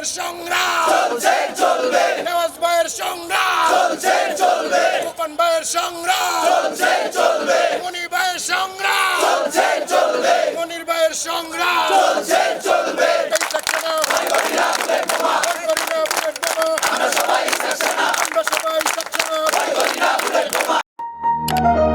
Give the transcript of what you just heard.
ভাইয়ের সংগ্রাম। চলছে চলবে। নেওয়াজ ভাইয়ের সংগ্রাম। চলছে চলবে। খোকন ভাইয়ের সংগ্রাম। চলছে চলবে। মনির ভাইয়ের সংগ্রাম। চলছে চলবে। মনির ভাইয়ের সংগ্রাম। চলছে চলবে। আমরা সবাই আমরা সবাই Thank you.